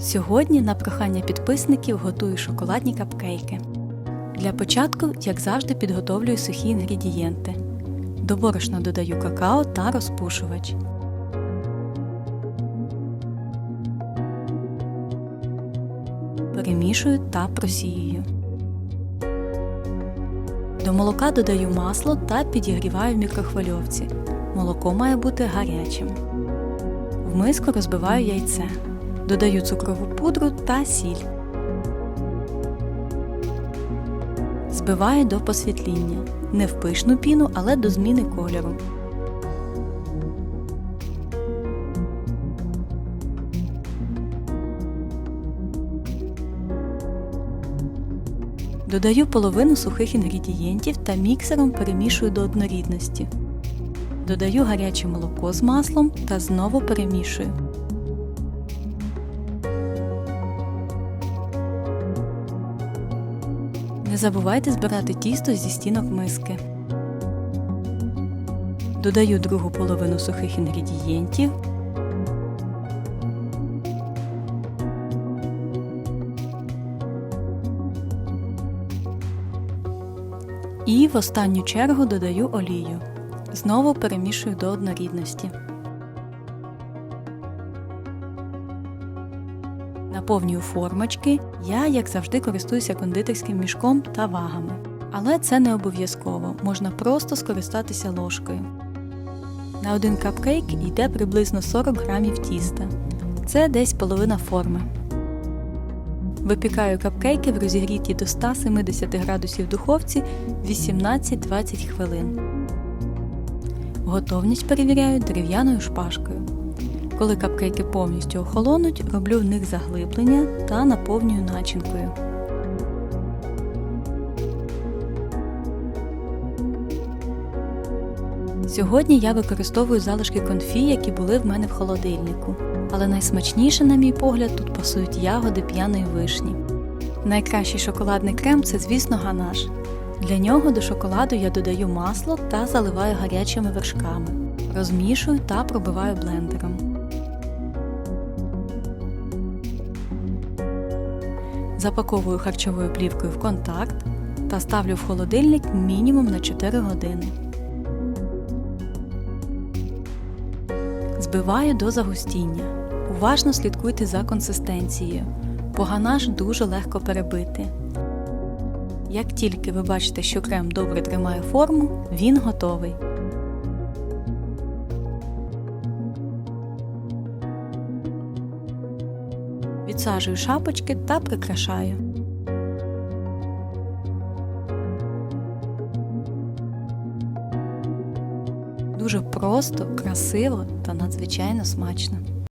Сьогодні на прохання підписників готую шоколадні капкейки. Для початку, як завжди, підготовлюю сухі інгредієнти. До борошна додаю какао та розпушувач. Перемішую та просіюю. До молока додаю масло та підігріваю в мікрохвильовці. Молоко має бути гарячим. В миску розбиваю яйце. Додаю цукрову пудру та сіль. Збиваю до посвітління. Не в пишну піну, але до зміни кольору. Додаю половину сухих інгредієнтів та міксером перемішую до однорідності. Додаю гаряче молоко з маслом та знову перемішую. Не забувайте збирати тісто зі стінок миски. Додаю другу половину сухих інгредієнтів. І в останню чергу додаю олію. Знову перемішую до однорідності. Наповнюю формочки. Я, як завжди, користуюся кондитерським мішком та вагами. Але це не обов'язково, можна просто скористатися ложкою. На один капкейк йде приблизно 40 грамів тіста. Це десь половина форми. Випікаю капкейки в розігрітій до 170 градусів духовці 18-20 хвилин. Готовність перевіряю дерев'яною шпажкою. Коли капкейки повністю охолонуть, роблю в них заглиблення та наповнюю начинкою. Сьогодні я використовую залишки конфі, які були в мене в холодильнику. Але найсмачніше, на мій погляд, тут пасують ягоди п'яної вишні. Найкращий шоколадний крем це, звісно, ганаш. Для нього до шоколаду я додаю масло та заливаю гарячими вершками. Розмішую та пробиваю блендером. Запаковую харчовою плівкою в контакт та ставлю в холодильник мінімум на 4 години. Збиваю до загустіння. Уважно слідкуйте за консистенцією. бо ганаш дуже легко перебити. Як тільки ви бачите, що крем добре тримає форму, він готовий. Відсаджую шапочки та прикрашаю. Дуже просто, красиво та надзвичайно смачно.